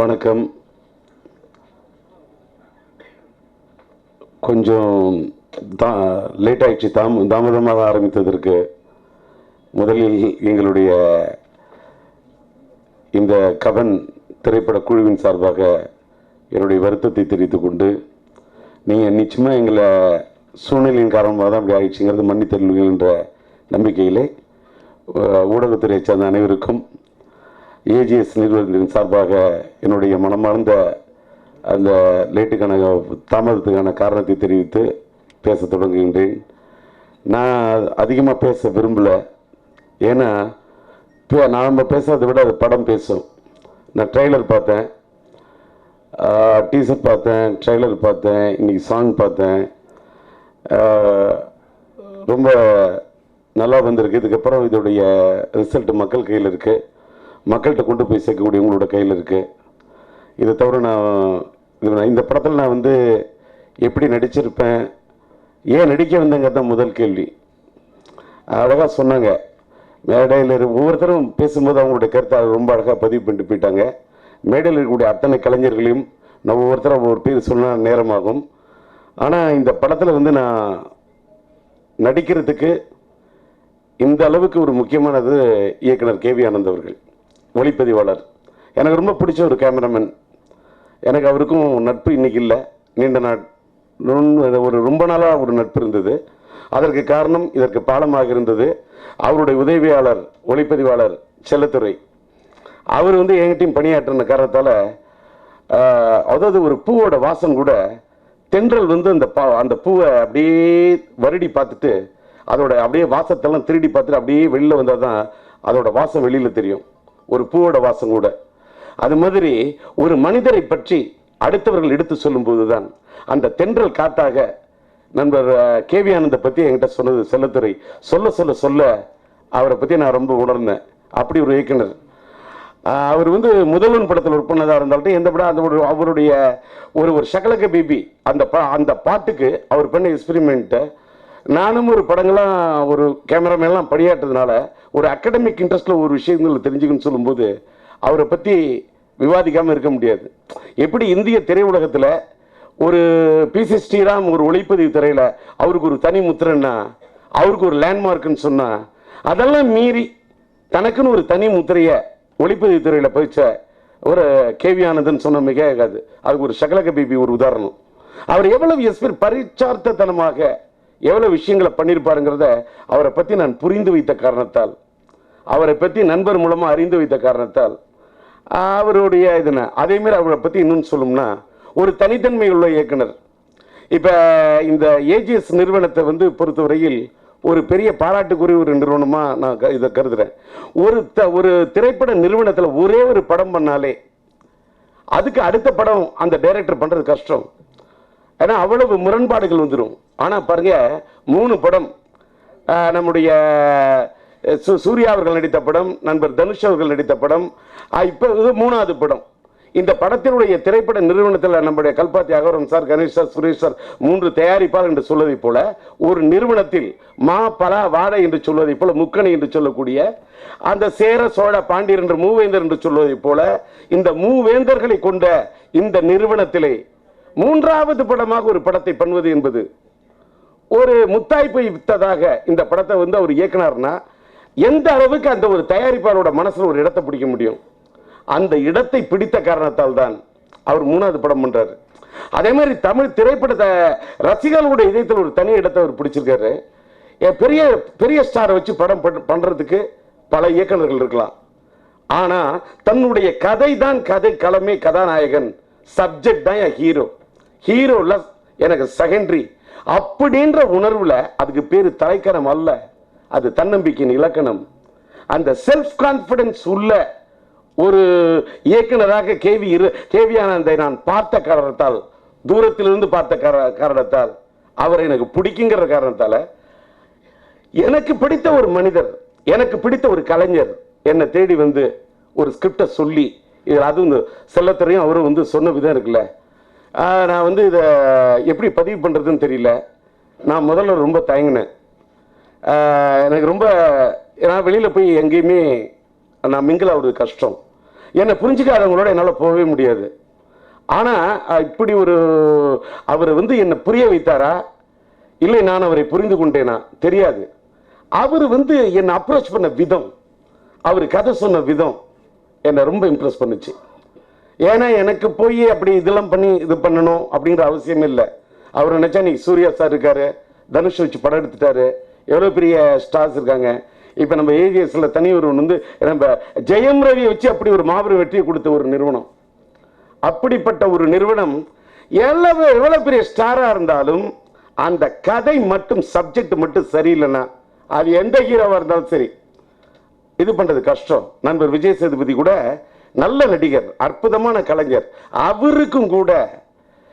வணக்கம். கொஞ்சம் தா லேட் ஆயிடுச்சு தாம் தாமதமாக ஆரம்பித்ததற்கு. முதலில் எங்களுடைய இந்த கவன் திரைப்பட குழுவின் சார்பாக என்னுடைய வருத்தத்தை தெரிவித்து கொண்டு நீங்கள் நிச்சயமாக எங்களை சூழ்நிலையின் காரணமாக தான் அப்படி ஆயிடுச்சுங்கிறது மன்னித்தருள்வீர்கள் என்ற நம்பிக்கையிலே ஊடகத்துறையை சேர்ந்த அனைவருக்கும் ஏஜிஎஸ் நிறுவனத்தின் சார்பாக என்னுடைய மனமார்ந்த அந்த லேட்டுக்கான தாமதத்துக்கான காரணத்தை தெரிவித்து பேச தொடங்குகின்றேன். நான் அதிகமாக பேச விரும்பலை. ஏன்னா இப்போ நாம் பேசுறதை விட அது படம் பேசும். நான் ட்ரெய்லர் பார்த்தேன். டீசர் பார்த்தேன் ட்ரெய்லர் பார்த்தேன் இன்னைக்கு சாங் பார்த்தேன். ரொம்ப நல்லா வந்திருக்கு. இதுக்கப்புறம் இதோடைய ரிசல்ட் மக்கள் கையில் இருக்குது மக்கள்கிட்ட கொண்டு போய் சேர்க்கக்கூடிய உங்களோட கையில் இருக்குது இதை தவிர நான் இது நான் இந்த படத்தில் நான் வந்து எப்படி நடிச்சிருப்பேன் ஏன் நடிக்க வந்தேங்கிறது தான் முதல் கேள்வி. அழகாக சொன்னாங்க. மேடையில் ஒவ்வொருத்தரும் பேசும்போது அவங்களுடைய கருத்தை ரொம்ப அழகாக பதிவு பண்ணிட்டு போயிட்டாங்க. மேடையில் இருக்கக்கூடிய அத்தனை கலைஞர்களையும் நான் ஒவ்வொருத்தரும் ஒவ்வொரு பேர் சொன்னால் நேரமாகும். ஆனால் இந்த படத்தில் வந்து நான் நடிக்கிறதுக்கு இந்த அளவுக்கு ஒரு முக்கியமானது இயக்குனர் கேவி ஆனந்த் அவர்கள். ஒளிப்பதிவாளர். எனக்கு ரொம்ப பிடிச்ச ஒரு கேமராமேன். எனக்கு அவருக்கும் நட்பு இன்னைக்கு இல்லை. நீண்ட நாள் ஒரு ரொம்ப நாளாக ஒரு நட்பு இருந்தது. அதற்கு காரணம் இதற்கு பாலமாக இருந்தது அவருடைய உதவியாளர் ஒளிப்பதிவாளர் செல்லத்துறை. அவர் வந்து என்கிட்டையும் பணியாற்றின காரணத்தால் அதாவது ஒரு பூவோட வாசம் கூட தென்றல் வந்து அந்த பா அந்த பூவை அப்படியே வருடி பார்த்துட்டு அதோட அப்படியே வாசத்தெல்லாம் திருடி பார்த்துட்டு அப்படியே வெளியில் வந்தால் தான் அதோட வாசம் வெளியில் தெரியும். ஒரு பூவோட வாசம் கூட. அது மாதிரி ஒரு மனிதரை பற்றி அடுத்தவர்கள் எடுத்து சொல்லும்போது தான் அந்த தென்றல் காட்டாக நண்பர் கே கேவி ஆனந்தை பற்றி என்கிட்ட சொன்னது செல்லத்துறை. சொல்ல சொல்ல சொல்ல அவரை பற்றி நான் ரொம்ப உணர்ந்தேன். அப்படி ஒரு இயக்குனர். அவர் வந்து முதல்வன் படத்தில் ஒர்க் பண்ணதாக இருந்தாலும் எந்த படம் அந்த ஒரு அவருடைய ஒரு ஒரு சகலக பிபி அந்த பா அந்த பாட்டுக்கு அவர் பண்ண எக்ஸ்பிரிமெண்ட்டை நானும் ஒரு படங்கள்லாம் ஒரு கேமராமேன்லாம் பணியாற்றதுனால ஒரு அகடமிக் இன்ட்ரெஸ்ட்டில் ஒரு விஷயங்கள் தெரிஞ்சுக்கணும்னு சொல்லும்போது அவரை பற்றி விவாதிக்காமல் இருக்க முடியாது. எப்படி இந்திய திரையுலகத்தில் ஒரு பிசி ஸ்ரீராம் ஒரு ஒளிப்பதிவு துறையில் அவருக்கு ஒரு தனி முத்திரன்னா அவருக்கு ஒரு லேண்ட்மார்க்குன்னு சொன்னால் அதெல்லாம் மீறி தனக்குன்னு ஒரு தனி முத்திரையை ஒளிப்பதிவு துறையில் பதிச்ச ஒரு கேவி ஆனந்தன் சொன்ன மிக ஆகாது. அதுக்கு ஒரு சகலக பிபி ஒரு உதாரணம். அவர் எவ்வளவு எஸ்பிர் பரிச்சார்த்தத்தனமாக எவ்வளோ விஷயங்களை பண்ணியிருப்பாருங்கிறத அவரை பற்றி நான் புரிந்து வைத்த காரணத்தால் அவரை பற்றி நண்பர் மூலமாக அறிந்து வைத்த காரணத்தால் அவருடைய இதுன அதேமாரி அவரை பற்றி இன்னும் சொல்லணும்னா ஒரு தனித்தன்மை உள்ள இயக்குனர். இப்போ இந்த ஏஜிஎஸ் நிறுவனத்தை வந்து பொறுத்தவரையில் ஒரு பெரிய பாராட்டுக்குரிய ஒரு நிறுவனமாக நான் க- இதை கருதுகிறேன் ஒரு த ஒரு திரைப்பட நிறுவனத்தில் ஒரே ஒரு படம் பண்ணாலே அதுக்கு அடுத்த படம் அந்த டைரக்டர் பண்ணுறது கஷ்டம். ஏன்னா அவ்வளவு முரண்பாடுகள் வந்துடும் ஆனால் பாருங்க மூணு படம் நம்முடைய சு- சூர்யா அவர்கள் நடித்த படம் நண்பர் தனுஷ் அவர்கள் நடித்த படம் இப்போ இது மூணாவது படம். இந்த படத்தினுடைய திரைப்பட நிறுவனத்தில் நம்முடைய Kalpathi Agaram sir Ganesh sir Suresh sir மூன்று தயாரிப்பார் என்று சொல்வதை போல ஒரு நிறுவனத்தில் மா பலா வாழை என்று சொல்வதை போல முக்கணி என்று சொல்லக்கூடிய அந்த சேர சோழ பாண்டியர் என்று மூவேந்தர் என்று சொல்வதை போல இந்த மூவேந்தர்களை கொண்ட இந்த நிறுவனத்திலே மூன்றாவது படமாக ஒரு படத்தை பண்ணுவது என்பது. ஒரு முத்தாய்ப்பை வித்ததாக இந்த படத்தை வந்து அவர் இயக்குனார்னா எந்த அளவுக்கு அந்த ஒரு தயாரிப்பாளரோட மனசில் ஒரு இடத்தை பிடிக்க முடியும்? அந்த இடத்தை பிடித்த காரணத்தால் தான் அவர் மூணாவது படம் பண்ணுறாரு அதே மாதிரி தமிழ் திரைப்படத்தை ரசிகர்களுடைய இதயத்தில் ஒரு தனி இடத்தை அவர் பிடிச்சிருக்காரு. என் பெரிய பெரிய ஸ்டாரை வச்சு படம் பண்- பல இயக்குனர்கள் இருக்கலாம். ஆனால் தன்னுடைய கதை தான் கதை களமே கதாநாயகன் சப்ஜெக்ட் தான் என் ஹீரோ. ஹீரோல எனக்கு செகண்டரி அப்படின்ற உணர்வுல அதுக்கு பேர் தலைக்கணம் அல்ல. அது தன்னம்பிக்கையின் இலக்கணம். அந்த செல்ஃப் கான்ஃபிடன்ஸ் உள்ள ஒரு இயக்குனராக கேவி இரு கேவியானந்தை நான் பார்த்த காரணத்தால் தூரத்திலிருந்து பார்த்த கார- காரணத்தால் அவரை எனக்கு பிடிக்குங்கிற காரணத்தால் எனக்கு பிடித்த ஒரு மனிதர் எனக்கு பிடித்த ஒரு கலைஞர் என்னை தேடி வந்து ஒரு ஸ்கிரிப்டை சொல்லி இதில் அதுவும் இந்த செல்லத்துறையும் அவரும் வந்து சொன்ன விதம் இருக்குல்ல. நான் வந்து இதை எப்படி பதிவு பண்ணுறதுன்னு தெரியல. நான் முதல்ல ரொம்ப தயங்கினேன். எனக்கு ரொம்ப நான் வெளியில் போய் எங்கேயுமே நான் மிங்கிள் ஆகுறது கஷ்டம். என்னை புரிஞ்சுக்காதவங்களோட என்னால் போகவே முடியாது. ஆனால் இப்படி ஒரு அவர் வந்து என்னை புரிய வைத்தாரா? இல்லை நான் அவரை புரிந்து கொண்டேனா? தெரியாது. அவர் வந்து என்னை அப்ரோச் பண்ண விதம் அவர் கதை சொன்ன விதம் என்னை ரொம்ப இம்ப்ரெஸ் பண்ணுச்சு. ஏன்னா எனக்கு போய் அப்படி இதெல்லாம் பண்ணி இது பண்ணணும் அப்படிங்கிற அவசியம் இல்லை. அவர் நினச்சா நீ சூர்யா சார் இருக்காரு தனுஷ் வச்சு படம் எடுத்துட்டாரு. எவ்வளோ பெரிய ஸ்டார்ஸ் இருக்காங்க. இப்போ நம்ம ஏஜிஎஸ்ல தனி ஒரு வந்து நம்ம ஜெயம் ரவி வச்சு அப்படி ஒரு மாபெரும் வெற்றியை கொடுத்த ஒரு நிறுவனம். அப்படிப்பட்ட ஒரு நிறுவனம் எவ்வளவு எவ்வளோ பெரிய ஸ்டாராக இருந்தாலும் அந்த கதை மட்டும் சப்ஜெக்ட் மட்டும் சரியில்லைன்னா அது எந்த ஹீரோவாக இருந்தாலும் சரி இது பண்ணுறது கஷ்டம். நண்பர் விஜய் சேதுபதி கூட நல்ல நடிகர் அற்புதமான கலைஞர். அவருக்கும் கூட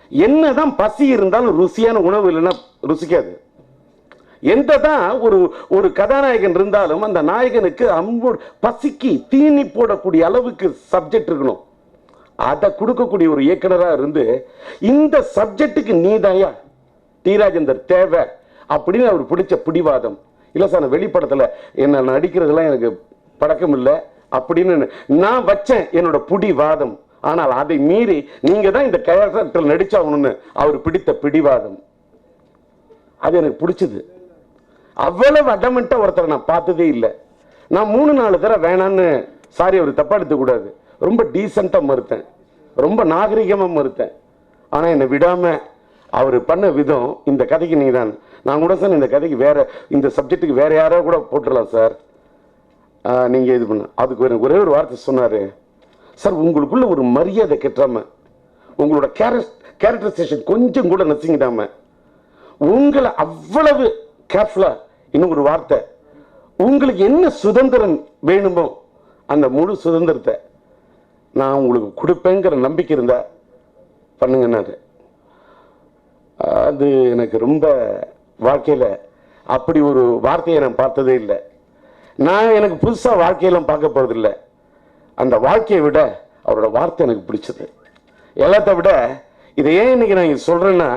என்னதான் பசி இருந்தாலும் ருசியான உணவு இல்லைன்னா ருசிக்காது. எந்த தான் ஒரு ஒரு கதாநாயகன் இருந்தாலும் அந்த நாயகனுக்கு அம்பு பசிக்கு தீனி போடக்கூடிய அளவுக்கு சப்ஜெக்ட் இருக்கணும். அதை கொடுக்கக்கூடிய ஒரு இயக்குனராக இருந்து இந்த சப்ஜெக்ட்டுக்கு நீதாயா? டி. தேவை அப்படின்னு அவர் பிடிச்ச பிடிவாதம். இல்லை சார் நான் வெளிப்படத்தில் என்ன நடிக்கிறதுலாம் எனக்கு பழக்கம் இல்லை அப்படின்னு நான் வச்சேன் என்னோட பிடிவாதம். ஆனால் அதை மீறி நீங்க தான் இந்த கேரக்டர் நடிச்சாகணும்னு அவர் பிடித்த பிடிவாதம். அது எனக்கு பிடிச்சது. அவ்வளவு அடமெண்ட்டாக ஒருத்தரை நான் பார்த்ததே இல்லை. நான் மூணு நாலு தடவை வேணான்னு சாரி அவர் தப்பாக எடுத்துக்கூடாது. ரொம்ப டீசெண்டாக மறுத்தேன். ரொம்ப நாகரிகமாக மறுத்தேன். ஆனால் என்னை விடாமல் அவர் பண்ண விதம் இந்த கதைக்கு நீங்கள் தான் நான் கூட சார் இந்த கதைக்கு வேறு இந்த சப்ஜெக்ட்டுக்கு வேறு யாரோ கூட போட்டுடலாம் சார் நீங்கள் இது பண்ண. அதுக்கு எனக்கு ஒரே ஒரு வார்த்தை சொன்னார். சார் உங்களுக்குள்ள ஒரு மரியாதை கெட்டாமல் உங்களோட கேரக்டரைசேஷன் கொஞ்சம் கூட நசிங்கிடாமல் உங்களை அவ்வளவு கேர்ஃபுல்லாக இன்னும் ஒரு வார்த்தை உங்களுக்கு என்ன சுதந்திரம் வேணுமோ அந்த முழு சுதந்திரத்தை நான் உங்களுக்கு கொடுப்பேங்கிற நம்பிக்கை இருந்தால் பண்ணுங்கன்னாரு அது எனக்கு ரொம்ப வாழ்க்கையில் அப்படி ஒரு வார்த்தையை நான் பார்த்ததே இல்லை. நான் எனக்கு புதுசாக வாழ்க்கையெல்லாம் பார்க்க போகிறதில்ல அந்த வாழ்க்கையை விட அவரோட வார்த்தை எனக்கு பிடிச்சது. எல்லாத்த விட இதை ஏன் இன்னைக்கு நான் இங்கே சொல்கிறேன்னா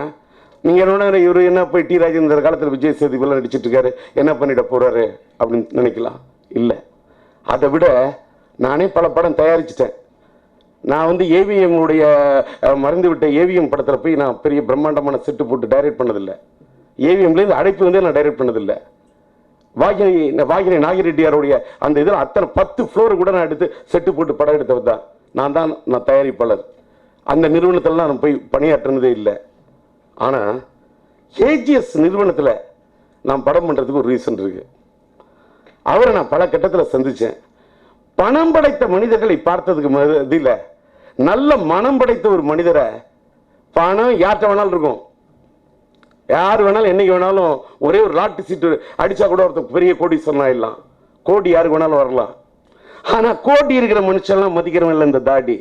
நீங்கள் என்ன இவர் என்ன போய் டி ராஜேந்திர காலத்தில் விஜய் சேதுபெல்லாம் நடிச்சிட்டு இருக்காரு என்ன பண்ணிட போகிறாரு அப்படின்னு நினைக்கலாம்? இல்லை. அதை விட நானே பல படம் தயாரிச்சிட்டேன். நான் வந்து ஏவிஎம்முடைய மறந்துவிட்ட விட்ட ஏவிஎம் படத்தில் போய் நான் பெரிய பிரம்மாண்டமான செட்டு போட்டு டைரக்ட் பண்ணதில்லை. ஏவிஎம்லேருந்து அழைப்பு வந்து நான் டைரக்ட் பண்ணதில்லை. வாகினி வாகினி நாகிரெட்டியாருடைய அந்த இதில் அத்தனை பத்து ஃப்ளோரு கூட நான் எடுத்து செட்டு போட்டு படம் எடுத்தவர் தான். நான் தான் நான் தயாரிப்பாளர். அந்த நிறுவனத்திலலாம் நான் போய் பணியாற்றினதே இல்லை. ஆனால் ஏஜிஎஸ் நிறுவனத்தில் நான் படம் பண்ணுறதுக்கு ஒரு ரீசன் இருக்குது அவரை நான் பல கட்டத்தில் சந்தித்தேன் பணம் படைத்த மனிதர்களை பார்த்ததுக்கு இதில் நல்ல மனம் படைத்த ஒரு மனிதரை பணம் யார்கிட்ட வேணாலும் இருக்கும். யார் வேணாலும் என்னைக்கு வேணாலும் ஒரே ஒரு லாட்டு சீட்டு அடிச்சா கூட ஒருத்தர் பெரிய கோடி சொன்னாயிடலாம் கோடி யாருக்கு வேணாலும் வரலாம். ஆனா கோடி இருக்கிற மனுஷன்லாம் மதிக்கிறவன் இல்லை இந்த தாடி.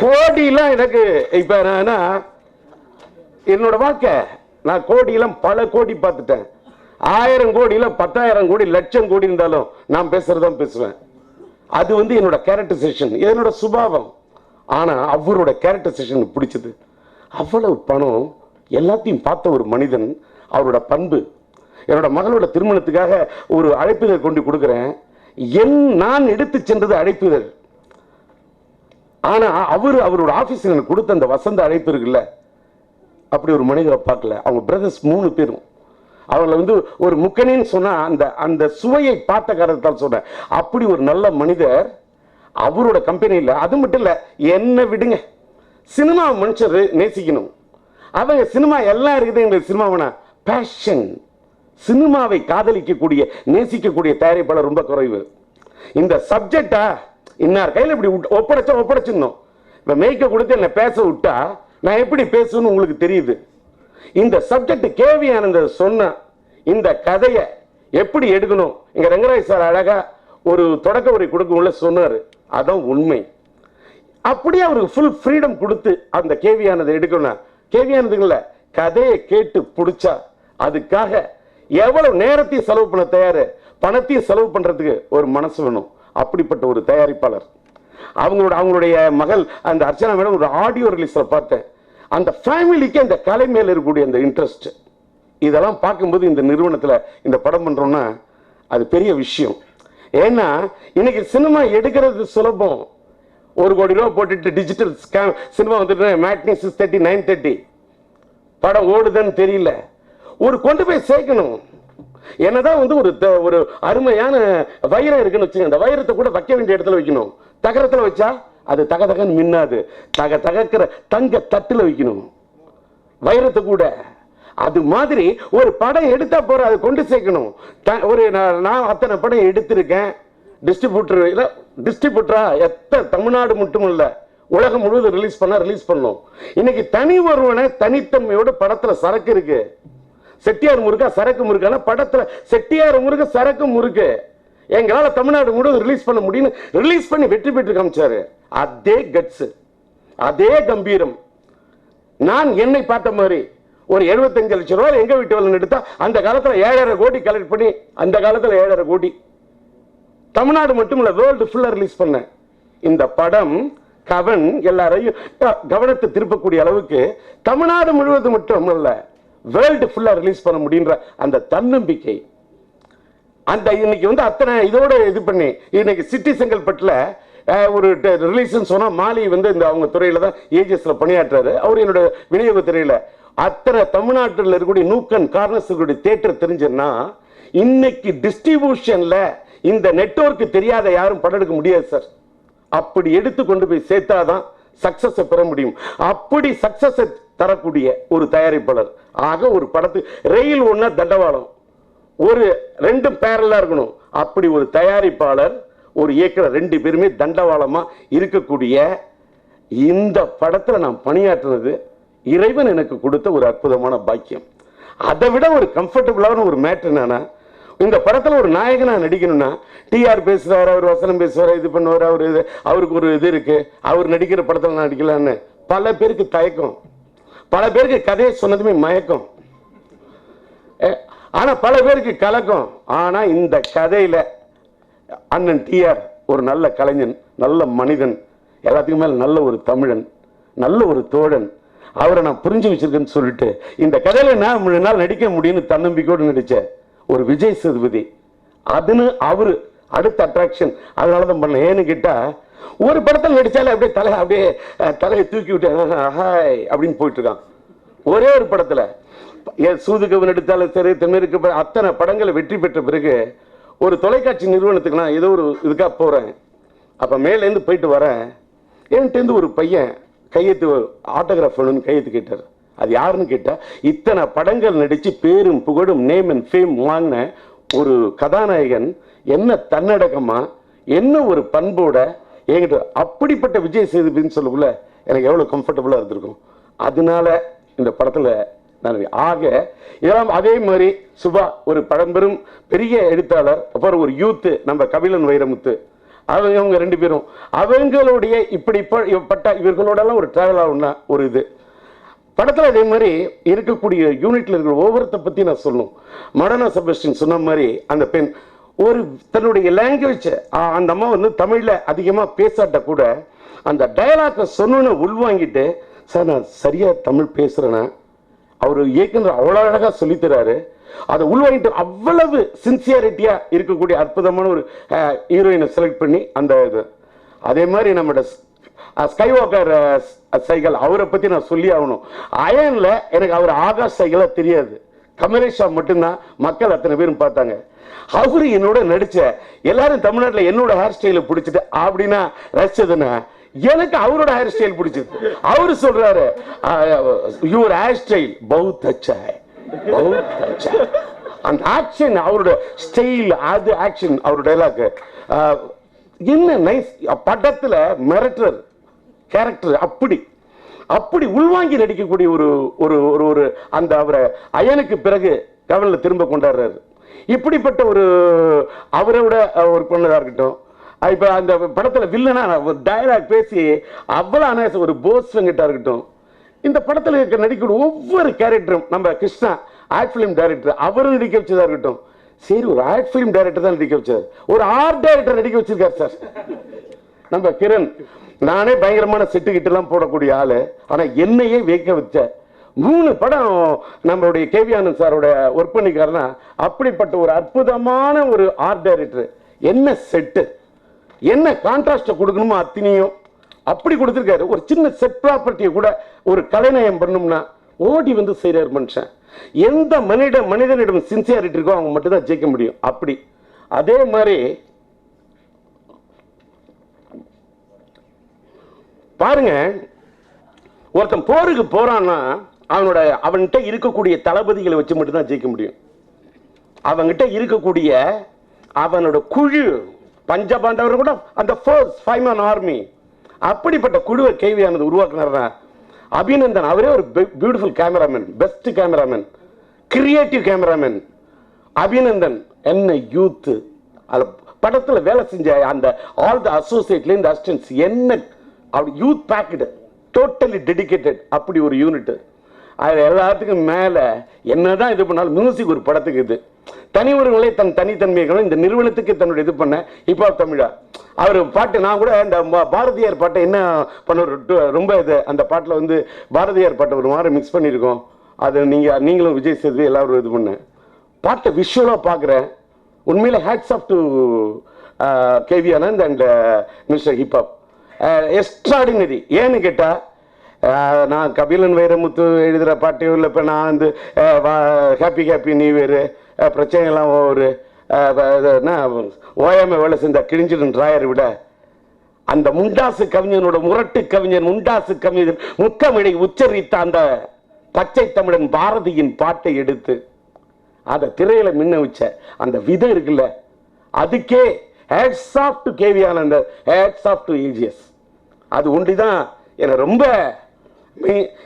கோடிலாம் எனக்கு இப்போ நான் என்னோட வாழ்க்கை நான் கோடியெல்லாம் பல கோடி பார்த்துட்டேன். ஆயிரம் கோடியில பத்தாயிரம் கோடி லட்சம் கோடி இருந்தாலும் நான் பேசுறதான் பேசுவேன். அது வந்து என்னோட கேரக்டரைசேஷன் என்னோட சுபாவம். ஆனா அவரோட கேரக்டரைசேஷன் பிடிச்சது. அவ்வளவு பணம் எல்லாத்தையும் பார்த்த ஒரு மனிதன் அவரோட பண்பு. என்னோட மகளோட திருமணத்துக்காக ஒரு அழைப்பிதழ் கொண்டு கொடுக்குறேன். என் நான் எடுத்து சென்றது அழைப்பிதழ். ஆனால் அவர் அவரோட ஆஃபீஸில் எனக்கு கொடுத்த அந்த வசந்த அழைப்பு இருக்குல்ல அப்படி ஒரு மனிதரை பார்க்கல. அவங்க பிரதர்ஸ் மூணு பேரும். அவங்கள வந்து ஒரு முக்கணின்னு சொன்னால் அந்த அந்த சுவையை பார்த்த காரணத்தால் சொன்னேன். அப்படி ஒரு நல்ல மனிதர் அவரோட கம்பெனியில் அது மட்டும் இல்லை என்ன விடுங்க. சினிமா மனுஷர் நேசிக்கணும். அவங்க சினிமா எல்லாம் இருக்குது எங்களுக்கு சினிமாவனா பேஷன் சினிமாவை காதலிக்கக்கூடிய நேசிக்கக்கூடிய தயாரிப்பாளர் ரொம்ப குறைவு. இந்த சப்ஜெக்டா இன்னார் கையில் இப்படி ஒப்படைச்சா ஒப்படைச்சிடணும். இப்போ மேய்க்க கொடுத்து என்னை பேச விட்டா நான் எப்படி பேசுன்னு உங்களுக்கு தெரியுது. இந்த சப்ஜெக்ட் கேவி ஆனந்த சொன்ன இந்த கதையை எப்படி எடுக்கணும்? இங்கே ரங்கராஜ் சார் அழகாக ஒரு தொடக்க உரை கொடுக்கவுள்ள சொன்னார். அதான் உண்மை. அப்படியே அவருக்கு ஃபுல் ஃப்ரீடம் கொடுத்து அந்த கேவியானதை எடுக்கணும் கேவியானதுங்கள கதையை கேட்டு பிடிச்சா அதுக்காக எவ்வளவு நேரத்தையும் செலவு பண்ண தயார் பணத்தையும் செலவு பண்ணுறதுக்கு ஒரு மனசு வேணும். அப்படிப்பட்ட ஒரு தயாரிப்பாளர். அவங்களோட அவங்களுடைய மகள் அந்த அர்ச்சனா மேடம் ஒரு ஆடியோ ரிலீஸில் பார்த்தேன். அந்த ஃபேமிலிக்கு அந்த கலை மேலே இருக்கக்கூடிய அந்த இன்ட்ரெஸ்ட் இதெல்லாம் பார்க்கும்போது இந்த நிறுவனத்தில் இந்த படம் பண்ணுறோன்னா அது பெரிய விஷயம். ஏன்னா இன்னைக்கு சினிமா எடுக்கிறது சுலபம். ஒரு கோடி ரூபா போட்டுட்டு டிஜிட்டல் ஸ்கேம் சினிமா வந்துட்டு matinee six thirty nine thirty படம் ஓடுதுன்னு தெரியல. ஒரு கொண்டு போய் சேர்க்கணும். என்னதான் வந்து ஒரு த- ஒரு அருமையான வைரம் இருக்குன்னு வச்சுங்க அந்த வைரத்தை கூட வைக்க வேண்டிய இடத்துல வைக்கணும். தகரத்தில் வச்சா அது தக தகன்னு மின்னாது. தக தகக்கிற தங்க தட்டில் வைக்கணும். வைரத்தை கூட. அது மாதிரி ஒரு படம் எடுத்தா போற அதை கொண்டு சேர்க்கணும். ஒரு நான் நான் அத்தனை படம் எடுத்திருக்கேன். டிஸ்ட்ரிபியூட்டர் டிஸ்ட்ரிபியூட்டரா எத்த தமிழ்நாடு மட்டும் இல்லை உலகம் முழுவதும் ரிலீஸ் பண்ணா ரிலீஸ் பண்ணும். இன்னைக்கு தனி ஒருவனை தனித்தன்மையோட படத்துல சரக்கு இருக்கு. செட்டியார் முருகா சரக்கு முருகான படத்துல செட்டியார் முருக சரக்கு முருக்கு எங்களால் தமிழ்நாடு முழுவதும் ரிலீஸ் பண்ண முடியும்னு ரிலீஸ் பண்ணி வெற்றி பெற்று காமிச்சாரு. அதே கட்ஸ் அதே கம்பீரம். நான் என்னை பார்த்த மாதிரி ஒரு 75 லட்சம் ரூபாய் எங்க வீட்டு வேலை எடுத்தா அந்த காலத்துல ஏழரை கோடி கலெக்ட் பண்ணி அந்த காலத்தில் ஏழரை கோடி. தமிழ்நாடு மட்டும் இல்லை வேர்ல்டு ஃபுல்லாக ரிலீஸ் பண்ணேன். இந்த படம் கவன் எல்லாரையும் கவனத்தை திருப்பக்கூடிய அளவுக்கு தமிழ்நாடு முழுவதும் மட்டும் இல்ல வேர்ல்டு ஃபுல்லாக ரிலீஸ் பண்ண முடியுன்ற அந்த தன்னம்பிக்கை. அந்த இன்னைக்கு வந்து அத்தனை இதோட இது பண்ணி இன்னைக்கு சிட்டி செங்கல்பட்டில் ஒரு ரிலீஸ்ன்னு சொன்னால் மாலி வந்து இந்த அவங்க துறையில் தான் ஏஜிஎஸில் பணியாற்றுறாரு அவர் என்னோட விநியோக துறையில். அத்தனை தமிழ்நாட்டில் இருக்கக்கூடிய நூக்கன் கார்னஸ் தேட்டர் தெரிஞ்சுன்னா இன்னைக்கு டிஸ்ட்ரிபியூஷனில் இந்த நெட்வொர்க் தெரியாத யாரும் படம் எடுக்க முடியாது சார் அப்படி எடுத்து கொண்டு போய் சேர்த்தாதான் சக்சஸ் பெற முடியும். அப்படி சக்சஸ் தரக்கூடிய ஒரு தயாரிப்பாளர். ஆக ஒரு படத்து ரயில் ஒண்ணா தண்டவாளம். ஒரு ரெண்டும் பேரலா இருக்கணும். அப்படி ஒரு தயாரிப்பாளர் ஒரு இயக்குனர் ரெண்டு பேருமே தண்டவாளமா இருக்கக்கூடிய இந்த படத்துல நான் பணியாற்றுனது இறைவன் எனக்கு கொடுத்த ஒரு அற்புதமான பாக்கியம். அதை விட ஒரு கம்ஃபர்டபுளான ஒரு மேட்ரு என்னன்னா இந்த படத்தில் ஒரு நாயகனா நடிக்கணும்னா டிஆர் பேசுறாரு அவர் வசனம் பேசுவார் இது பண்ணுவார் அவர் இது அவருக்கு ஒரு இது இருக்கு. அவர் நடிக்கிற படத்தில் நான் நடிக்கலான்னு பல பேருக்கு தயக்கம். பல பேருக்கு கதையை சொன்னதுமே மயக்கம். ஆனால் பல பேருக்கு கலக்கம். ஆனால் இந்த கதையில அண்ணன் டிஆர் ஒரு நல்ல கலைஞன் நல்ல மனிதன் எல்லாத்துக்கும் மேலே நல்ல ஒரு தமிழன் நல்ல ஒரு தோழன். அவரை நான் புரிஞ்சு வச்சிருக்கேன்னு சொல்லிட்டு இந்த கதையில நான் மூணு நாள் நடிக்க முடியும்னு தன்னம்பிக்கையோடு நடித்தேன் ஒரு விஜய் சேதுபதி. அதுன்னு அவரு அடுத்த அட்ராக்ஷன் அதனால தான் பண்ண ஏன்னு கேட்டா ஒரு படத்தில் நடிச்சாலே அப்படியே தலை அப்படியே தலையை தூக்கி விட்டு ஹாய் அப்படின்னு போயிட்டு இருக்கான். ஒரே ஒரு படத்துல என் சூதுகவன் எடுத்தாலும் சரி தென்மேற்கு அத்தனை படங்களை வெற்றி பெற்ற பிறகு ஒரு தொலைக்காட்சி நிறுவனத்துக்கு நான் ஏதோ ஒரு இதுக்காக போகிறேன் அப்போ மேலேருந்து போயிட்டு வரேன். என்கிட்டேருந்து ஒரு பையன் கையெழுத்து ஆட்டோகிராஃப் வேணும்னு கையெழுத்து கேட்டார். அது யாருன்னு கேட்டால் இத்தனை படங்கள் நடித்து பேரும் புகழும் நேம் அண்ட் ஃபேம் வாங்கின ஒரு கதாநாயகன் என்ன தன்னடக்கமாக என்ன ஒரு பண்போட என்கிட்ட அப்படிப்பட்ட விஜய் சேதுபதினு சொல்லக்குள்ள எனக்கு எவ்வளோ கம்ஃபர்டபுளாக இருந்திருக்கும். அதனால இந்த படத்தில் நான் ஆக இதெல்லாம் அதே மாதிரி சுபா ஒரு பழம்பெரும் பெரிய எழுத்தாளர் அப்புறம் ஒரு யூத்து நம்ம கபிலன் வைரமுத்து. அவங்க அவங்க ரெண்டு பேரும் அவங்களுடைய இப்படி இப்பட்ட இவர்களோடலாம் ஒரு ட்ராவல் ஆகும்னா ஒரு இது. படத்தில் அதே மாதிரி இருக்கக்கூடிய யூனிட்ல இருக்கிற ஒவ்வொருத்த பத்தி நான் சொல்லணும். மடனா செபஸ்டின் சொன்ன மாதிரி அந்த பெண் ஒரு தன்னுடைய லாங்குவேஜ் அந்த அம்மா வந்து தமிழ்ல அதிகமா பேசாட்ட கூட அந்த டயலாக சொன்னு உள்வாங்கிட்டு சார் நான் சரியா தமிழ் பேசுறேனா. அவர் இயக்குனர் அவ்வளோ அழகா சொல்லித்தராரு அதை உள்வாங்கிட்டு அவ்வளவு சின்சியாரிட்டியா இருக்கக்கூடிய அற்புதமான ஒரு ஹீரோயினை செலக்ட் பண்ணி அந்த இது. அதே மாதிரி நம்மளோட ஸ்கை வாக்கர் சைக்கிள் அவரை பத்தி நான் சொல்லி ஆகணும். அயன்ல எனக்கு அவர் ஆகாஷ் சைக்கிளா தெரியாது. கமலேஷா மட்டும்தான். மக்கள் அத்தனை பேரும் பார்த்தாங்க. அவரு என்னோட நடிச்ச எல்லாரும் தமிழ்நாட்டுல என்னோட ஹேர் ஸ்டைல பிடிச்சிட்டு அப்படின்னா ரசிச்சதுன்னா எனக்கு அவரோட ஹேர் ஸ்டைல் பிடிச்சது. அவரு சொல்றாரு யுவர் ஹேர் ஸ்டைல் பௌத் அச்சா பௌத் அந்த ஆக்ஷன் அவரோட ஸ்டைல் அது ஆக்ஷன் அவர் டைலாக் என்ன நைஸ் படத்துல மிரட்டர் கேரக்டர் அப்படி. அப்படி உள்வாங்கி நடிக்கக்கூடிய ஒரு ஒரு ஒரு ஒரு அந்த அவரை அயனுக்கு பிறகு கவனில் திரும்ப கொண்டாடுறாரு. இப்படிப்பட்ட ஒரு அவரோட ஒரு பொண்ணதாக இருக்கட்டும். இப்போ அந்த படத்துல வில்லனா ஒரு டயலாக் பேசி அவ்வளோ அனாச ஒரு போஸ்வங்கிட்டா இருக்கட்டும். இந்த படத்தில் இருக்க நடிக்கக்கூடிய ஒவ்வொரு கேரக்டரும் நம்ம கிருஷ்ணா ஆக்ட் ஃபிலிம் டைரக்டர் அவரும் நடிக்க வச்சதாக இருக்கட்டும். சரி ஒரு ஆர்ட் ஃபிலிம் டைரக்டர் தான் நடிக்க வச்சார். ஒரு ஆர்ட் டைரக்டர் நடிக்க வச்சிருக்காரு சார் நம்ம கிரண் நானே பயங்கரமான செட்டு கிட்டலாம் போடக்கூடிய ஆள். ஆனால் என்னையே வைக்க வச்ச மூணு படம் நம்மளுடைய கேவி ஆனந்த் சாரோட ஒர்க் பண்ணிக்காருன்னா அப்படிப்பட்ட ஒரு அற்புதமான ஒரு ஆர்ட் டைரக்டர் என்ன செட்டு என்ன கான்ட்ராஸ்டை கொடுக்கணுமோ அத்தனையும் அப்படி கொடுத்துருக்காரு. ஒரு சின்ன செட் ப்ராப்பர்ட்டியை கூட ஒரு கலைநயம் பண்ணோம்னா ஓடி வந்து செய்கிறார் மனுஷன். எந்த மனித மனிதனிடம் சின்சியாரிட்டி இருக்கோ அவங்க மட்டும்தான் ஜெயிக்க முடியும். அப்படி. அதே மாதிரி பாருங்க ஒருத்தன் போருக்கு போறான்னா அவனோட அவன்கிட்ட இருக்கக்கூடிய தளபதிகளை வச்சு மட்டும்தான் ஜெயிக்க முடியும். அவன்கிட்ட இருக்கக்கூடிய அவனோட குழு பஞ்சபாண்டவர் கூட அந்த ஃபோர்ஸ் ஃபைவ் மேன் ஆர்மி அப்படிப்பட்ட குழுவை கேள்வியானது உருவாக்குனார் அபிநந்தன் அவரே ஒரு beautiful cameraman best cameraman creative cameraman Abhinandan என்ன யூத்து அது படத்தில் வேலை செஞ்ச அந்த ஆல் த அசோசியேட்ல இந்த அசிஸ்டன்ஸ் என்ன அப்படி யூத் பேக்கடு டோட்டலி டெடிகேட்டட் அப்படி ஒரு யூனிட் அது எல்லாத்துக்கும் மேல என்னதான் இது பண்ணாலும் மியூசிக் ஒரு படத்துக்கு இது. தனி ஒருவர்களே தன் தனித்தன்மைகளை இந்த நிறுவனத்துக்கு தன்னுடைய இது பண்ண இப்போ தமிழா. அவர் பாட்டு நான் கூட இந்த பாரதியார் பாட்டை என்ன பண்ண ரொம்ப இது அந்த பாட்டில் வந்து பாரதியார் பாட்டை ஒரு மாதிரி மிக்ஸ் பண்ணியிருக்கோம். அது நீங்கள் நீங்களும் விஜய் சேது எல்லாரும் இது பண்ண. பாட்டை விஷுவலாக பார்க்குறேன் உண்மையில் hats off to KV Anand and mister hiphop extraordinary ஏன்னு கேட்டால் நான் கபிலன் வைரமுத்து எழுதுகிற பாட்டையும் இல்லை இப்போ நான் வந்து ஹாப்பி ஹாப்பி நியூ இயரு பிரச்சனைலாம் ஒரு ஓயாம வேலை செஞ்ச கிழிஞ்சிடும் ராயரை விட. அந்த முண்டாசு கவிஞனோட முரட்டு கவிஞன் முண்டாசு கவிஞன் முத்தமிழை உச்சரித்த அந்த பச்சை தமிழன் பாரதியின் பாட்டை எடுத்து அதை திரையில மின்ன வச்ச. அந்த விதை இருக்குல்ல அதுக்கே hats off to KV Anand hats off to AGS அது ஒன்றிதான் என்னை ரொம்ப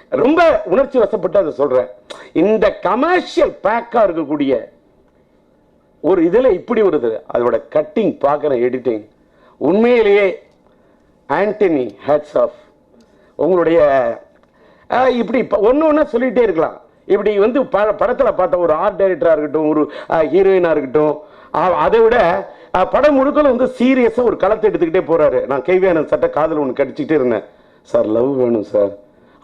ரொம்ப உணர்ச்சி வசப்பட்டு அதை சொல்றேன். இந்த கமர்ஷியல் பேக்காக இருக்கக்கூடிய ஒரு இதில் இப்படி வருது அதோட கட்டிங் பார்க்குற எடிட்டிங் உண்மையிலேயே ஆண்டனி ஹேட்ஸ் ஆஃப் உங்களுடைய இப்படி ஒன்று ஒன்றா சொல்லிகிட்டே இருக்கலாம். இப்படி வந்து ப படத்தில் பார்த்த ஒரு ஆர்ட் டைரக்டராக இருக்கட்டும் ஒரு ஹீரோயினாக இருக்கட்டும் அதை விட படம் முழுக்கலும் வந்து சீரியஸாக ஒரு களத்தை எடுத்துக்கிட்டே போகிறாரு நான் கைவியான சட்ட காதில் ஒன்று கடிச்சிக்கிட்டே இருந்தேன். சார் லவ் வேணும் சார்.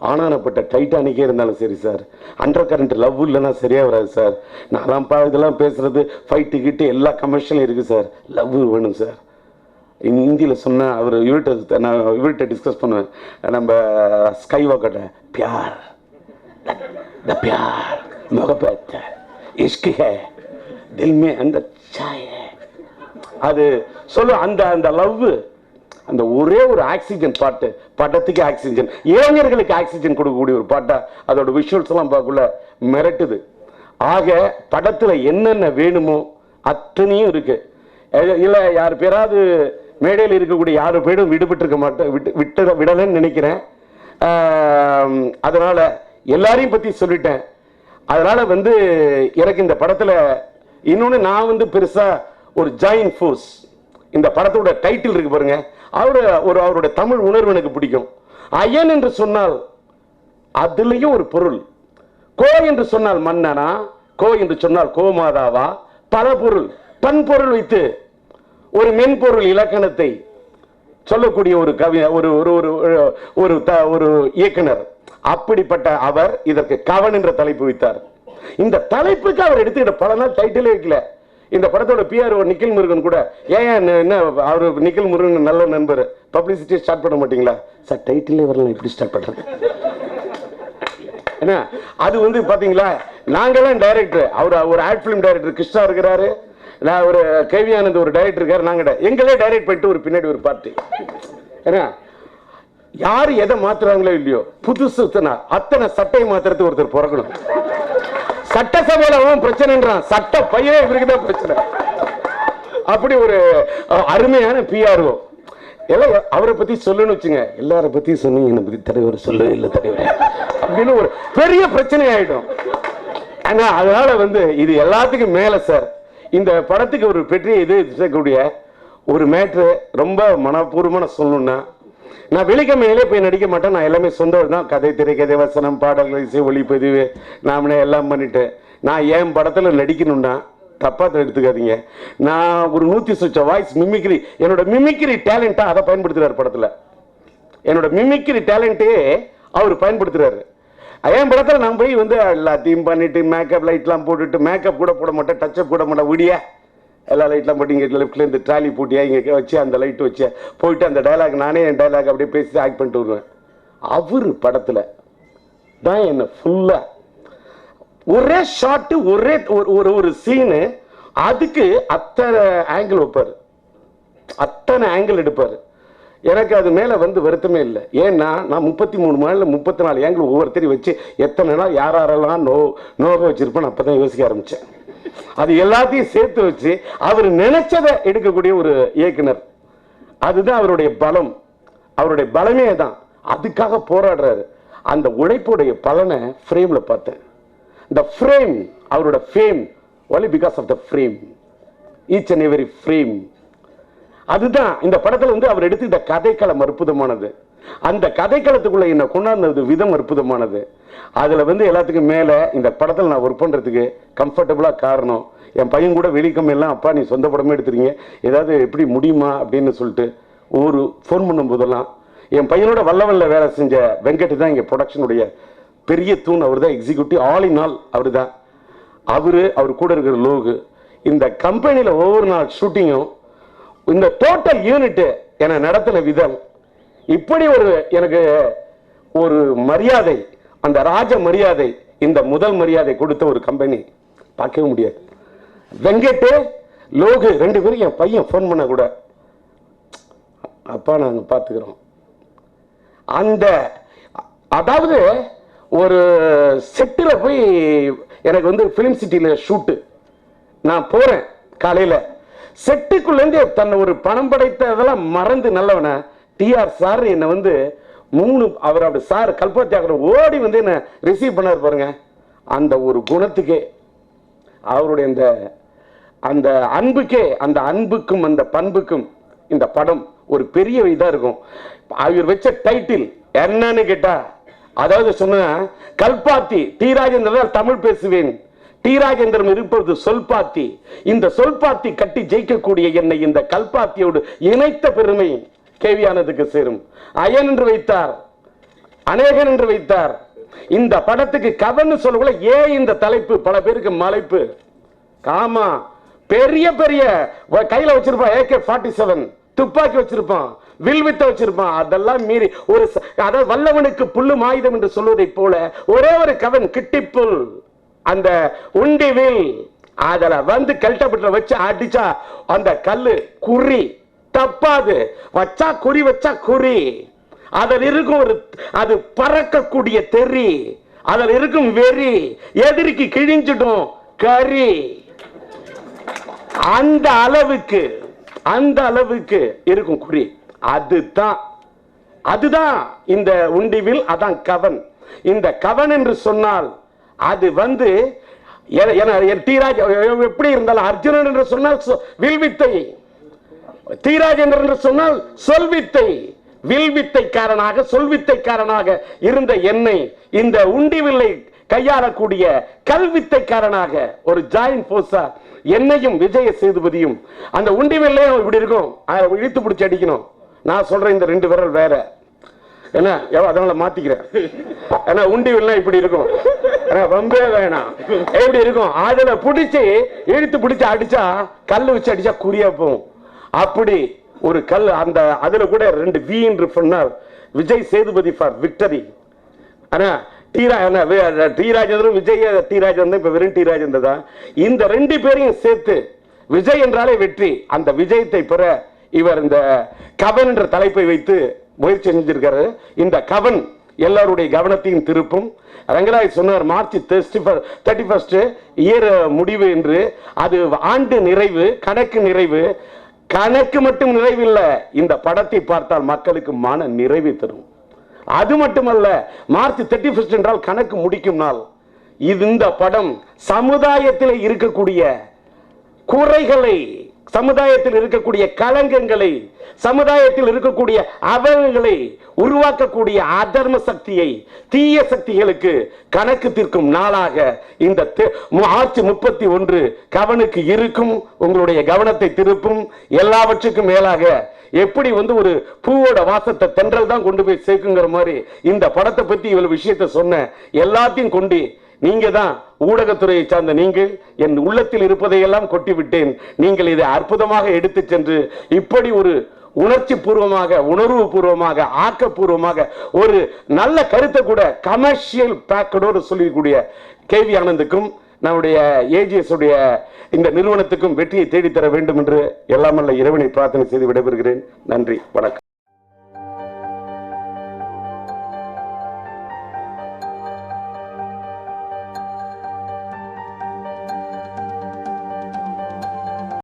ஆனானப்பட்ட டைட்டானிக்கே இருந்தாலும் சரி சார். அண்டர் கரண்ட் லவ் இல்லைன்னா சரியாக வராது சார். நான்தான்ப்பா இதெல்லாம் பேசுகிறது ஃபைட்டு கிட்டு எல்லா கமர்ஷியலும் இருக்குது சார். லவ் வேணும் சார். ஹிந்தியில் சொன்னால் அவர் இவர்கிட்ட நான் இவர்கிட்ட டிஸ்கஸ் பண்ணுவேன். நம்ம ஸ்கை வாக்கிட்ட பியார் த பியார் முகப்பேத்த. இஷ்கு ஹே. தில்மே அந்த சாய அது சொல்லு அந்த அந்த லவ்வு அந்த ஒரே ஒரு ஆக்சிஜன் பாட்டு படத்துக்கு ஆக்சிஜன் இளைஞர்களுக்கு ஆக்சிஜன் கொடுக்கக்கூடிய ஒரு பாட்டா அதோட விஷுவல்ஸ் எல்லாம் பார்க்கல மிரட்டுது. ஆக படத்துல என்னென்ன வேணுமோ அத்தனையும் இருக்கு. இல்லை யார் பேராவது மேடையில் இருக்கக்கூடிய யாரு பேரும் விடுபட்டு இருக்க மாட்டேன் விட்டு விட்டு விடலைன்னு நினைக்கிறேன். அதனால எல்லாரையும் பத்தி சொல்லிட்டேன். அதனால வந்து எனக்கு இந்த படத்துல இன்னொன்று நான் வந்து பெருசா ஒரு ஜாயின் ஃபோர்ஸ் இந்த படத்தோட டைட்டில் இருக்கு பாருங்க. அவரு ஒரு அவருடைய தமிழ் உணர்வு எனக்கு பிடிக்கும். அயன் என்று சொன்னால் அதுலயும் ஒரு பொருள். கோ என்று சொன்னால் மன்னனா? கோ என்று சொன்னால் கோமாதாவா? பல பொருள். பன்பொருள் வைத்து ஒரு மென்பொருள் இலக்கணத்தை சொல்லக்கூடிய ஒரு கவி ஒரு ஒரு ஒரு ஒரு- த- ஒரு இயக்குனர். அப்படிப்பட்ட அவர் இதற்கு கவன் என்ற தலைப்பு வைத்தார். இந்த தலைப்புக்கு அவர் எடுத்துக்கிட்ட பல நாள் டைட்டிலே வைக்கல. இந்த படத்தோட பிஆர் நிக்கில் முருகன் கூட. ஏன் என்ன- என்ன அவர் நிக்கில் முருகன் நல்ல நண்பர்? பப்ளிசிட்டி ஸ்டார்ட் பண்ண மாட்டீங்களா? சார் டைட்டிலே வரலாம் இப்படி ஸ்டார்ட் பண்றது? என்ன? அது வந்து பாத்தீங்களா? நாங்கெல்லாம் டைரக்டர் அவர் ஒரு ஆட் ஃபிலிம் டைரக்டர் கிருஷ்ணா இருக்கிறாரு. நான் ஒரு கேவி ஆனந்த் ஒரு டைரக்டர் இருக்காரு நாங்கள் எங்களே டைரக்ட் பண்ணிட்டு ஒரு பின்னாடி ஒரு பார்ட்டி ஏன்னா யார் எதை மாத்துறாங்களோ இல்லையோ புதுசு அத்தனை சட்டை மாத்துறது ஒருத்தர் பிறக்கணும். சட்டசபையில அவன் பிரச்சனைன்றான். சட்ட பையன் இவருக்கு தான் பிரச்சனை. அப்படி ஒரு அருமையான பிஆர்ஓ எல்லாம் அவரை பத்தி சொல்லணும்னு வச்சுங்க. எல்லாரை பத்தி சொன்னீங்க என்னை பத்தி தலைவர் சொல்ல இல்லை தலைவர். அப்படின்னு ஒரு பெரிய பிரச்சனை ஆயிடும். ஆனா அதனால வந்து இது எல்லாத்துக்கும் மேல சார் இந்த படத்துக்கு ஒரு பெரிய இது சேர்க்கக்கூடிய ஒரு மேட்ரு ரொம்ப மனப்பூர்வமான சொல்லணும்னா நான் வெள்ளிக்கிழமையிலே போய் நடிக்க மாட்டேன். நான் எல்லாமே சொந்த தான். கதை திரைக்கதை வசனம் பாடல்கள் இசை ஒளிப்பதிவு நாமளே எல்லாம் பண்ணிட்டு நான் என் படத்துல நடிக்கணும்னா தப்பாக எடுத்துக்காதீங்க. நான் ஒரு நூத்தி சுச்ச வாய்ஸ் மிமிக்ரி என்னோட மிமிக்ரி டேலண்ட்டாக அதை பயன்படுத்துறாரு படத்துல. என்னோட மிமிக்ரி டேலண்ட்டே அவர் பயன்படுத்துறாரு. என் படத்தில் நான் போய் வந்து எல்லாத்தையும் பண்ணிட்டு மேக்கப் லைட்லாம் போட்டுட்டு மேக்கப் கூட போட மாட்டேன் டச்சப் கூட மாட்டேன் விடியா எல்லா லைட்லாம் போட்டு இங்கே லெஃப்ட்ல இந்த ட்ராலி பூட்டியா இங்கே வச்சு அந்த லைட் வச்சு போயிட்டு அந்த டைலாக் நானே என் டைலாக் அப்படியே பேசி ஆக்ட் பண்ணிட்டு வருவேன். அவர் படத்தில் தான் என்ன ஃபுல்லாக ஒரே ஷாட்டு ஒரே ஒரு ஒரு ஒரு சீனு அதுக்கு அத்தனை ஆங்கிள் வைப்பார். அத்தனை ஆங்கிள் எடுப்பார். எனக்கு அது மேலே வந்து வருத்தமே இல்லை. ஏன்னா நான் முப்பத்தி மூணு நாளில் முப்பத்தி நாலு ஏங்கிள் ஒவ்வொருத்தரையும் வச்சு எத்தனை நாள் யார் யாரெல்லாம் நோ நோக வச்சுருப்பேன்னு அப்போ தான் யோசிக்க ஆரம்பித்தேன் அது எல்லாத்தையும் சேர்த்து வச்சு அவர் நினைச்சதை எடுக்கக்கூடிய ஒரு இயக்குனர். அதுதான் அவருடைய பலம். அவருடைய பலமே தான் அதுக்காக போராடுறாரு. அந்த உழைப்புடைய பலனை ஃப்ரேம்ல பார்த்தேன். இந்த ஃப்ரேம் அவரோட fame only because of the frame each and every frame அதுதான் இந்த படத்தில் வந்து அவர் எடுத்து இந்த கதைக்களம் அற்புதமானது. அந்த கதைக்களத்துக்குள்ளே என்னை கொண்டாந்தது விதம் அற்புதமானது. அதில் வந்து எல்லாத்துக்கும் மேலே இந்த படத்தில் நான் ஒர்க் பண்ணுறதுக்கு கம்ஃபர்டபுளாக காரணம். என் பையன் கூட வெளிக்கம் எல்லாம் அப்பா நீ சொந்த படமே எடுத்துறீங்க. ஏதாவது எப்படி முடியுமா? அப்படின்னு சொல்லிட்டு ஒரு ஃபோன் பண்ணும் போதெல்லாம் என் பையனோட வல்ல வல்ல வேலை செஞ்ச வெங்கட் தான் இங்கே ப்ரொடக்ஷனுடைய பெரிய தூண். அவர் தான் எக்ஸிக்யூட்டிவ் ஆல் இன் ஆல் அவர் தான். அவர் அவர் கூட இருக்கிற லோகு. இந்த கம்பெனியில் ஒவ்வொரு நாள் ஷூட்டிங்கும் இந்த டோட்டல் யூனிட்டு என்னை நடத்தின விதம் இப்படி ஒரு எனக்கு ஒரு மரியாதை அந்த ராஜ மரியாதை இந்த முதல் மரியாதை கொடுத்த ஒரு கம்பெனி பார்க்கவே முடியாது. வெங்கட்டு லோகு ரெண்டு பேரும் என் பையன் ஃபோன் பண்ண கூட. அப்பா நாங்கள் பார்த்துக்கிறோம் அந்த அதாவது ஒரு செட்டில் போய் எனக்கு வந்து ஃபிலிம் சிட்டியில் ஷூட்டு நான் போகிறேன் காலையில். செட்டுக்குள்ளேருந்து தன்னை ஒரு பணம் படைத்ததெல்லாம் மறந்து நல்லவனை. டிஆர் சார் என்னை வந்து மூணு அவர் அப்படி சார் கல்பத்தியாகர் ஓடி வந்து என்ன ரிசீவ் பண்ணார் பாருங்க. அந்த ஒரு குணத்துக்கே அவருடைய அந்த அந்த அன்புக்கே அந்த அன்புக்கும் அந்த பண்புக்கும் இந்த படம் ஒரு பெரிய இதாக இருக்கும். அவர் வச்ச டைட்டில் என்னன்னு கேட்டா அதாவது சொன்ன கல்பாத்தி டி ராஜேந்திரன் தமிழ் பேசுவேன். டி ராஜேந்திரன் இருப்பது சொல்பாத்தி. இந்த சொல்பாத்தி கட்டி ஜெயிக்கக்கூடிய என்னை இந்த கல்பாத்தியோடு இணைத்த பெருமை. கேவியானதுக்கு சேரும். அயன் என்று வைத்தார். அநேகன் என்று வைத்தார். இந்த படத்துக்கு கவன் சொல்லக்குள்ள ஏன் இந்த தலைப்பு பல பேருக்கு மலைப்பு. காமா பெரிய பெரிய கையில வச்சிருப்பான் ஏகே ஃபார்ட்டி செவன். துப்பாக்கி வச்சிருப்பான் வில்வித்த வச்சிருப்பான். அதெல்லாம் மீறி ஒரு ச- அதாவது வல்லவனுக்கு புல்லு ஆயுதம் என்று சொல்வதை போல ஒரே ஒரு கவன் கிட்டிப்புல். அந்த உண்டி வில் அதில் வந்து கல்ட்டப்பட்டு வச்சு அடிச்சா அந்த கல்லு குறி. தப்பாது. வச்சா குறி வச்சா குறி அதில் இருக்கும் ஒரு அது பறக்கக்கூடிய தெறி. அதில் இருக்கும் வெறி. எதிரிக்கு கிழிஞ்சிடும் கறி. அந்த அளவுக்கு அந்த அளவுக்கு இருக்கும் குறி அதுதான். அதுதான் இந்த உண்டிவில் அதான் கவன். இந்த கவன் என்று சொன்னால் அது வந்து எ- எப்படி இருந்தாலும் அர்ஜுனன் என்று சொன்னால் சொ- வில்வித்தை. தீராஜேந்திரன் என்று சொன்னால் சொல்வித்தை வில்வித்தைக்காரனாக சொல்வித்தைக்காரனாக இருந்த என்னை இந்த உண்டிவில்லை கையாளக்கூடிய கல்வித்தைக்காரனாக ஒரு ஜாயின் போஸா என்னையும் விஜய சேதுபதியும் அந்த உண்டிவில்லையும் இப்படி இருக்கும் அதை இழுத்து பிடிச்சி அடிக்கணும். நான் சொல்றேன் இந்த ரெண்டு விரல் வேற. என்ன? அதனால மாத்திக்கிறேன் ஏன்னா உண்டி இப்படி இருக்கும் ரொம்பவே வேணாம். எப்படி இருக்கும்? அதுல பிடிச்சி இழுத்து பிடிச்சி அடிச்சா கல்லு வச்சு அடிச்சா குறியா போகும். அப்படி ஒரு கல் அந்த அதுல கூட ரெண்டு வி என்று சொன்னார் விஜய் சேதுபதி ஃபார் விக்டரி ஆனா டீரா டி ராஜேந்திரன் விஜய் டி ராஜேந்திரன் இப்ப வெறும் டி ராஜேந்திரன் தான். இந்த ரெண்டு பேரையும் சேர்த்து விஜய் என்றாலே வெற்றி. அந்த விஜயத்தை பெற இவர் இந்த கவன் என்ற தலைப்பை வைத்து முயற்சி செஞ்சிருக்காரு. இந்த கவன் எல்லாருடைய கவனத்தையும் திருப்பும். ரங்கராஜ் சொன்னார் மார்ச் தேர்ட்டி ஃபர்ஸ்ட் இயர் முடிவு என்று. அது ஆண்டு நிறைவு கணக்கு நிறைவு. கணக்கு மட்டும் நிறைவில்லை. இந்த படத்தை பார்த்தால் மக்களுக்கு மன நிறைவை தரும். அது மட்டுமல்ல மார்ச் தேர்ட்டி ஃபர்ஸ்ட் என்றால் கணக்கு முடிக்கும் நாள். இது இந்த படம் சமுதாயத்தில் இருக்கக்கூடிய குறைகளை சமுதாயத்தில் இருக்கக்கூடிய களங்கங்களை சமுதாயத்தில் இருக்கக்கூடிய அவலங்களை உருவாக்கக்கூடிய அதர்ம சக்தியை தீய சக்திகளுக்கு கணக்கு தீர்க்கும் நாளாக இந்த தெ- மார்ச் முப்பத்தி ஒன்று கவனுக்கு இருக்கும் உங்களுடைய கவனத்தை திருப்பும் எல்லாவற்றுக்கும் மேலாக எப்படி வந்து ஒரு பூவோட வாசத்தை தென்றல் தான் கொண்டு போய் சேர்க்குங்கிற மாதிரி இந்த படத்தை பத்தி இவ்வளவு விஷயத்தை சொன்ன எல்லாத்தையும் கொண்டு நீங்க தான் ஊடகத்துறையை சார்ந்த நீங்கள் என் உள்ளத்தில் இருப்பதையெல்லாம் கொட்டிவிட்டேன். நீங்கள் இதை அற்புதமாக எடுத்துச் சென்று இப்படி ஒரு உணர்ச்சி பூர்வமாக உணர்வு பூர்வமாக ஆக்கப்பூர்வமாக ஒரு நல்ல கருத்தை கூட கமர்ஷியல் பேக்கடோடு சொல்லக்கூடிய கேவி ஆனந்துக்கும் நம்முடைய ஏஜிஎஸ் உடைய இந்த நிறுவனத்துக்கும் வெற்றியை தேடித்தர வேண்டும் என்று எல்லாமல்ல இறைவனை பிரார்த்தனை செய்து விடைபெறுகிறேன். நன்றி வணக்கம்.